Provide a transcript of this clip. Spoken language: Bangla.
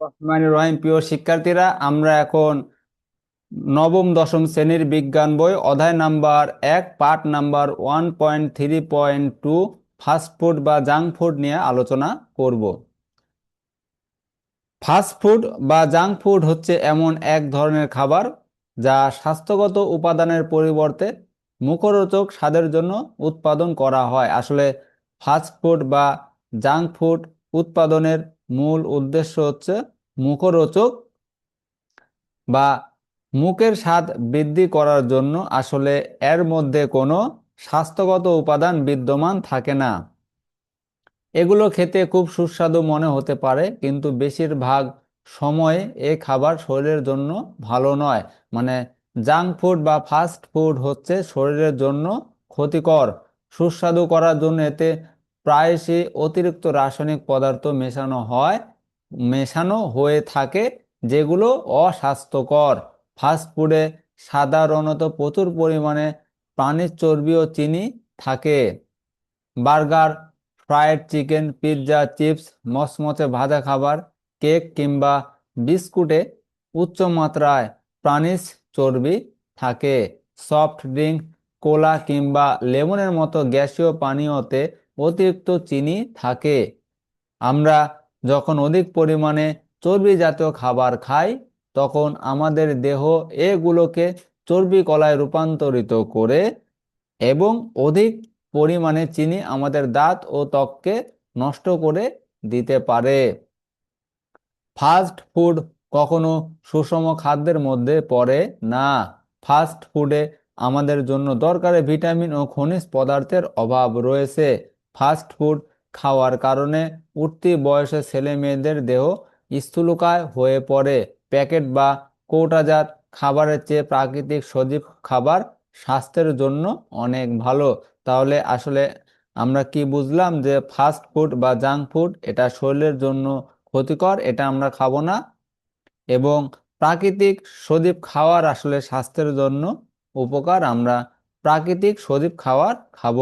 প্রিয় শিক্ষার্থীরা, আমরা এখন নবম, দশম শ্রেণির বিজ্ঞান বই, অধ্যায় নাম্বার এক part number one point three point two fast food বা জাঙ্ক ফুড নিয়ে আলোচনা করব। ফাস্ট ফুড বা জাঙ্ক ফুড হচ্ছে এমন এক ধরনের খাবার যা স্বাস্থ্যগত উপাদানের পরিবর্তে মুখরোচক স্বাদের জন্য উৎপাদন করা হয়। আসলে ফাস্ট ফুড বা জাঙ্ক ফুড উৎপাদনের মূল উদ্দেশ্য হচ্ছে মুখরোচক বা মুখের স্বাদ বৃদ্ধি করার জন্য আসলে এর মধ্যে কোনো স্বাস্থ্যগত উপাদান বিদ্যমান থাকে না। এগুলো খেতে খুব সুস্বাদু মনে হতে পারে, কিন্তু বেশিরভাগ সময়ে এ খাবার শরীরের জন্য ভালো নয়। মানে জাঙ্ক ফুড বা ফাস্ট ফুড হচ্ছে শরীরের জন্য ক্ষতিকর। সুস্বাদু করার জন্য এতে প্রায়শই অতিরিক্ত রাসায়নিক পদার্থ মেশানো হয়, মেশানো হয়ে থাকে, যেগুলো অস্বাস্থ্যকর। ফাস্টফুডে সাধারণত প্রচুর পরিমাণে প্রাণীর চর্বি ও চিনি থাকে। Burger, fried chicken, pizza, chips মচমচে ভাজা খাবার, কেক কিংবা বিস্কুটে উচ্চ মাত্রায় চর্বি থাকে। সফট ড্রিঙ্ক কোলা কিংবা লেমনের মতো গ্যাসীয় পানীয়তে অতিরিক্ত চিনি থাকে। আমরা যখন অধিক পরিমাণে চর্বি জাতীয় খাবার খাই, তখন আমাদের দেহ এগুলোকে চর্বি কলায় রূপান্তরিত করে এবং অধিক পরিমাণে চিনি আমাদের দাঁত ও ত্বককে নষ্ট করে দিতে পারে। ফাস্ট ফুড কখনো সুষম খাদ্যের মধ্যে পড়ে না। ফাস্ট ফুডে আমাদের জন্য দরকারে ভিটামিন ও খনিজ পদার্থের অভাব রয়েছে। ফাস্ট ফুড খাওয়ার কারণে উঠতি বয়সে ছেলে মেয়েদের দেহ স্থূলকায় হয়ে পড়ে। প্যাকেট বা কৌটাজাত খাবারের চেয়ে প্রাকৃতিক সজীব খাবার স্বাস্থ্যের জন্য অনেক ভালো। তাহলে আসলে আমরা কি বুঝলাম যে ফাস্ট ফুড বা জাঙ্ক ফুড এটা শরীরের জন্য ক্ষতিকর, এটা আমরা খাব না? এবং প্রাকৃতিক সজীব খাওয়ার আসলে স্বাস্থ্যের জন্য উপকার, আমরা প্রাকৃতিক সজীব খাবার খাব।